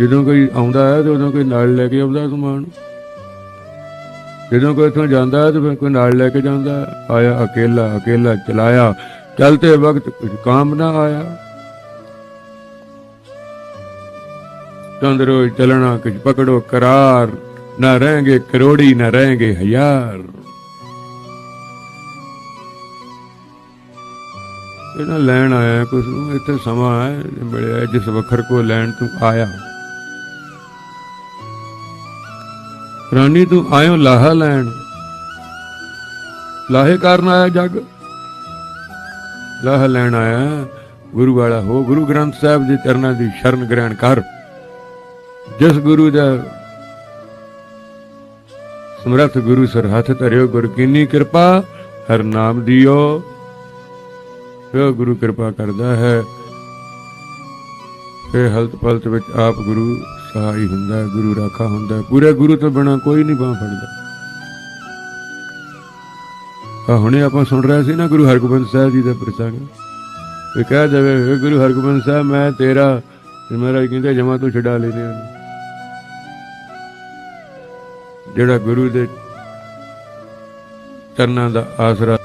ਜਦੋਂ ਕੋਈ ਆਉਂਦਾ ਹੈ ਤੇ ਉਦੋਂ ਕੋਈ ਨਾਲ ਲੈ ਕੇ ਆਉਂਦਾ ਸਮਾਨ। ਜਦੋਂ ਕੋਈ ਇਥੋਂ ਜਾਂਦਾ ਹੈ ਤੇ ਫਿਰ ਕੋਈ ਨਾਲ ਲੈ ਕੇ ਜਾਂਦਾ ਆਇਆ ਇਕੱਲਾ ਇਕੱਲਾ ਚਲਾਇਆ। ਚਲਤੇ ਵਕਤ ਕੁਝ ਕਾਮ ਨਾ ਆਇਆ। ਤੰਦਰੋ ਚਲਣਾ ਕੁਝ ਪਕੜੋ ਕਰਾਰ। ਨਾ ਰਹੇਗੇ ਕਰੋੜੀ, ਨਾ ਰਹੇਗੇ ਹਜ਼ਾਰ। ਇਹਨਾਂ ਲੈਣ ਆਇਆ ਕੁਝ ਇੱਥੇ ਸਮਾਂ ਹੈ, ਮਿਲਿਆ ਜਿਸ ਵਖਰ ਕੋ ਲੈਣ ਤੂੰ ਆਇਆ। ਰਾਣੀ ਤੂੰ ਆਇਓ ਲਾਹਾ ਲੈਣ। ਲਾਹੇ ਕਰਨ ਆਇਆ ਜੱਗ? ਲਾਹਾ ਲੈਣ ਆਇਆ। ਗੁਰੂ ਵਾਲਾ, ਹੋ ਗੁਰੂ ਗ੍ਰੰਥ ਸਾਹਿਬ ਦੇ ਚਰਨਾਂ ਦੀ ਸ਼ਰਨ ਗ੍ਰਹਿਣ ਕਰ। ਜਿਸ ਗੁਰੂ ਦਾ ਸਮਰੱਥ ਗੁਰੂ ਸਰ ਹੱਥ ਧਰਿਓ, ਗੁਰ ਕੀਨੀ ਕਿਰਪਾ, ਹਰ ਨਾਮ ਦਿਓ। ਫਿਰ ਗੁਰੂ ਕਿਰਪਾ ਕਰਦਾ ਹੈ। ਫਿਰ ਹਲਤ ਪਲਤ ਵਿੱਚ ਆਪ ਗੁਰੂ ਸਹਾਈ ਹੁੰਦਾ, ਗੁਰੂ ਰਾਖਾ ਹੁੰਦਾ, ਪੂਰੇ ਗੁਰੂ ਤੋਂ ਬਿਨਾ ਕੋਈ ਨਹੀਂ ਬਾਹ ਫੜਦਾ। ਆ ਹੁਣੇ ਆਪਾਂ ਸੁਣ ਰਹੇ ਸੀ ਨਾ ਗੁਰੂ ਹਰਗੋਬਿੰਦ ਸਾਹਿਬ ਜੀ ਦਾ ਪ੍ਰਸੰਗ। ਤੇ ਕਹਿ ਦੇਵੇ ਗੁਰੂ ਹਰਗੋਬਿੰਦ ਸਾਹਿਬ, ਮੈਂ ਤੇਰਾ ਤੇ ਮੇਰਾ ਕਹਿੰਦੇ, ਜਮਾ ਤੂੰ ਛਡਾ ਲੈਨੇ ਉਹਨੂੰ ਜਿਹੜਾ ਗੁਰੂ ਦੇ ਚਰਨਾਂ ਦਾ ਆਸਰਾ